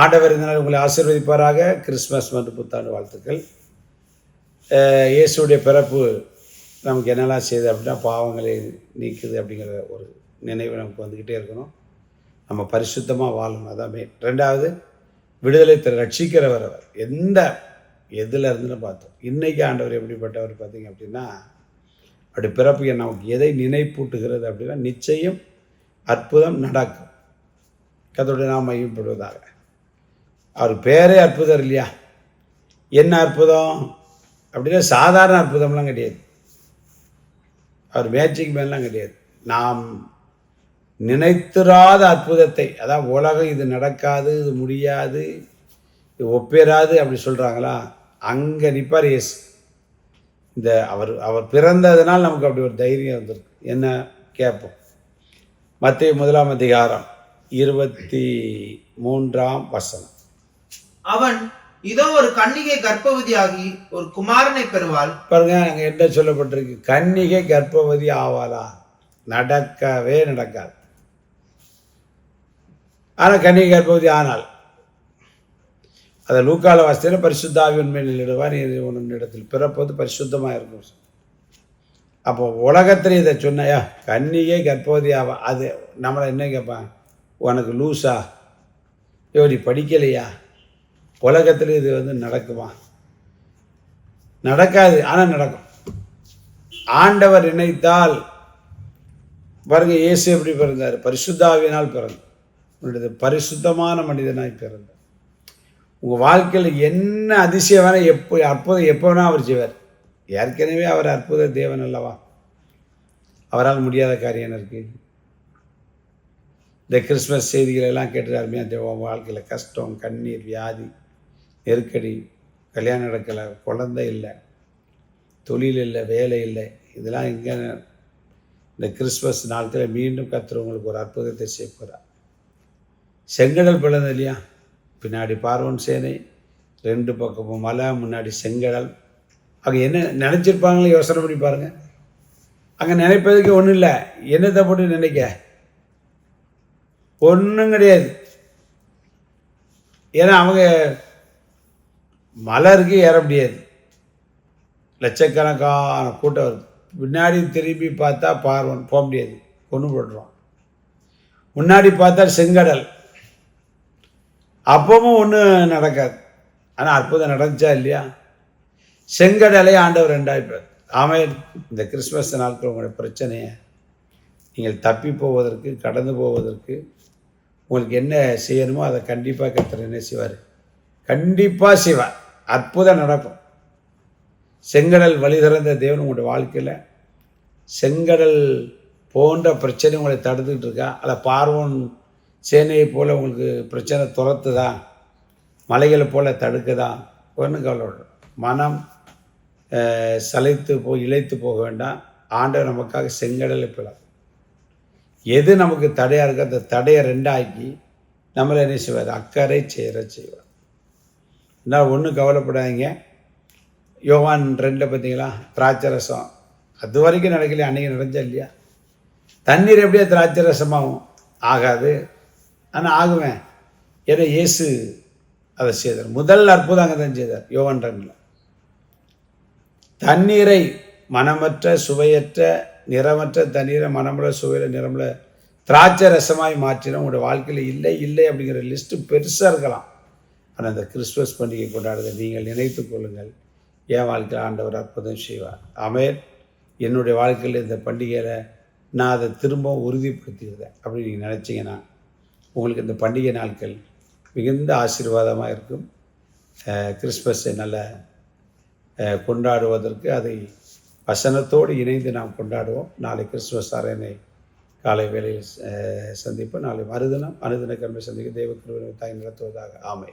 ஆண்டவர் இதனால் உங்களை ஆசீர்வதிப்பாராக. கிறிஸ்மஸ் மற்றும் புத்தாண்டு வாழ்த்துக்கள். இயேசுடைய பிறப்பு நமக்கு என்னெல்லாம் செய்யுது அப்படின்னா பாவங்களை நீக்குது அப்படிங்கிற ஒரு நினைவு நமக்கு வந்துக்கிட்டே இருக்கணும். நம்ம பரிசுத்தமாக வாழணும் அதான் மெயின் ரெண்டாவது விடுதலை தர ரட்சிக்கிறவர் அவர். எந்த எதில் இருந்துன்னு பார்த்தோம். இன்றைக்கி ஆண்டவர் எப்படிப்பட்டவர் பார்த்தீங்க அப்படின்னா அப்படி பிறப்பு நமக்கு எதை நினைப்பூட்டுகிறது அப்படின்னா நிச்சயம் அற்புதம் நடக்கும். கதோடைய நாம் மையப்படுவதாக அவர் பேரே அற்புதம் இல்லையா? என்ன அற்புதம்? அப்படின்னா சாதாரண அற்புதம்லாம் கிடையாது. அவர் மேட்சிக்கு மேலாம் கிடையாது. நாம் நினைத்திராத அற்புதத்தை அதான் உலகம் இது நடக்காது இது முடியாது இது ஒப்பேறாது அப்படி சொல்கிறாங்களா அங்கே நிற்பார் எஸ் இந்த அவர் அவர் பிறந்ததுனால் நமக்கு அப்படி ஒரு தைரியம் வந்திருக்கு. என்ன கேட்போம்? மத்திய முதலாம் அதிகாரம் இருபத்தி மூன்றாம் வசனம். அவன் இதோ ஒரு கன்னிகை கர்ப்பவதியாகி ஒரு குமாரனை பெறுவாள். பாருங்க அங்கே என்ன சொல்லப்பட்டிருக்கு? கன்னிகை கர்ப்பவதி ஆவாளா? நடக்கவே நடக்காது. ஆனால் கன்னிகை கர்ப்பவதி ஆனால் அதை லூக்கால வாசத்தில் பரிசுத்தாவி உண்மையில் நிடுவார் உன் இடத்தில் பிறப்பது பரிசுத்தமாக இருக்கும். அப்போ உலகத்தில் இதை சொன்னையா கன்னிகை கர்ப்பவதி ஆவா அது நம்மளை என்ன கேட்பான்? உனக்கு லூஸா ஐயோ நீ படிக்கலையா? உலகத்தில் இது வந்து நடக்குமா? நடக்காது ஆனால் நடக்கும். ஆண்டவர் நினைத்தால் பாருங்க இயேசு எப்படி பிறந்தார்? பரிசுத்தாவினால் பிறந்தார். உன்னுடைய பரிசுத்தமான மனிதனாய் பிறந்தார். உங்கள் வாழ்க்கையில் என்ன அதிசயம் வேணால் எப்போ அற்புதம் எப்போ வேணால் அவர் செய்வார். ஏற்கனவே அவர் அற்புத தேவன் அல்லவா? அவரால் முடியாத காரியம் என்ன இருக்கு? இந்த கிறிஸ்மஸ் செய்திகள் எல்லாம் கேட்டு அருமையாக தேவன் வாழ்க்கையில் கஷ்டம் கண்ணீர் வியாதி நெருக்கடி கல்யாணம் நடக்கலை குழந்தை இல்லை தொழில் இல்லை வேலை இல்லை இதெல்லாம் இங்கே இந்த கிறிஸ்மஸ் நாட்களில் மீண்டும் கத்துறவங்களுக்கு ஒரு அற்புதத்தை செய்ய போகிறார் செங்கடல் பிளந்தது இல்லையா? பின்னாடி பார்வன் சேனை ரெண்டு பக்கமும் மலை முன்னாடி செங்கடல். அங்கே என்ன நினச்சிருப்பாங்களே யோசனை பண்ணி பாருங்கள் அங்கே நினைப்பதுக்கு ஒன்றும் இல்லை. என்னத்தை போட்டு நினைக்க? ஒன்றும் கிடையாது. ஏன்னா அவங்க மலருக்கு ஏற முடியாது. லட்சக்கணக்கான கூட்டம் வருது பின்னாடி திரும்பி பார்த்தா பார்வன் போக முடியாது. கொண்டு போடுறோம் முன்னாடி பார்த்தா செங்கடல். அப்பவும் ஒன்றும் நடக்காது. ஆனால் அற்புதம் நடந்துச்சா இல்லையா? செங்கடலை ஆண்டவர் ரெண்டாயிப்பார். ஆமே இந்த கிறிஸ்மஸ் நாட்கள் உங்களுடைய பிரச்சனையை நீங்கள் தப்பி போவதற்கு கடந்து போவதற்கு உங்களுக்கு என்ன செய்யணுமோ அதை கண்டிப்பாக கர்த்தர் என்ன செய்வார்? கண்டிப்பாக செய்வார். அற்புதம் நடக்கும். செங்கடல் வழி திறந்த தேவன் உங்களுடைய வாழ்க்கையில் செங்கடல் போன்ற பிரச்சனை உங்களை தடுத்துக்கிட்டு இருக்கா? அதை பார்வோன் சேனையை போல் உங்களுக்கு பிரச்சனை துரத்துதா? மலைகளை போல் தடுக்குதா? ஒன்றும் கவலை மனம் சளைத்து போய் இழைத்து போக வேண்டாம். ஆண்டவர் நமக்காக செங்கடலை பிளம் எது நமக்கு தடையாக இருக்கோ அந்த தடையை ரெண்டாக்கி நம்மளை என்ன செய்வார்? அக்கறை சேர செய்வார். என்ன ஒன்றும் கவலைப்படாதீங்க. யோவான் ரெண்டில் பார்த்தீங்களா திராட்சை ரசம் அது வரைக்கும் நடக்கலையா? அன்றைக்கி நடந்தா இல்லையா? தண்ணீர் எப்படியோ திராட்சை ரசமாகும் ஆகாது. ஆனால் ஆகுவேன் ஏதோ இயேசு அதை செய்தார். முதல் அற்புதம் அங்கே தான் செய்தார் யோவான் ரெண்டில். தண்ணீரை மனமற்ற சுவையற்ற நிறமற்ற தண்ணீரை மனமுள்ள சுவையில் நிறமுள்ள திராட்சை ரசமாய் மாற்றின உங்களோட வாழ்க்கையில் இல்லை இல்லை அப்படிங்கிற லிஸ்ட்டு பெருசாக இருக்கலாம். ஆனால் அந்த கிறிஸ்துமஸ் பண்டிகை கொண்டாடுறதை நீங்கள் நினைத்து கொள்ளுங்கள். என் வாழ்க்கையில் ஆண்டவர் அற்புதம் செய்வார். அமேர் என்னுடைய வாழ்க்கையில் இந்த பண்டிகையில் நான் அதை திரும்பவும் உறுதிப்படுத்திடுறேன் அப்படின்னு நீங்கள் நினச்சிங்கன்னா உங்களுக்கு இந்த பண்டிகை நாட்கள் மிகுந்த ஆசீர்வாதமாக இருக்கும். கிறிஸ்மஸை நல்ல கொண்டாடுவதற்கு அதை வசனத்தோடு இணைந்து நாம் கொண்டாடுவோம். நாளை கிறிஸ்துமஸ் அரணை காலை வேளையில் சந்திப்போம். நாளை மறுதினம் அனுதின கர்மை சந்திக்க தெய்வ கிருபை தாய் நடத்துவதாக ஆமை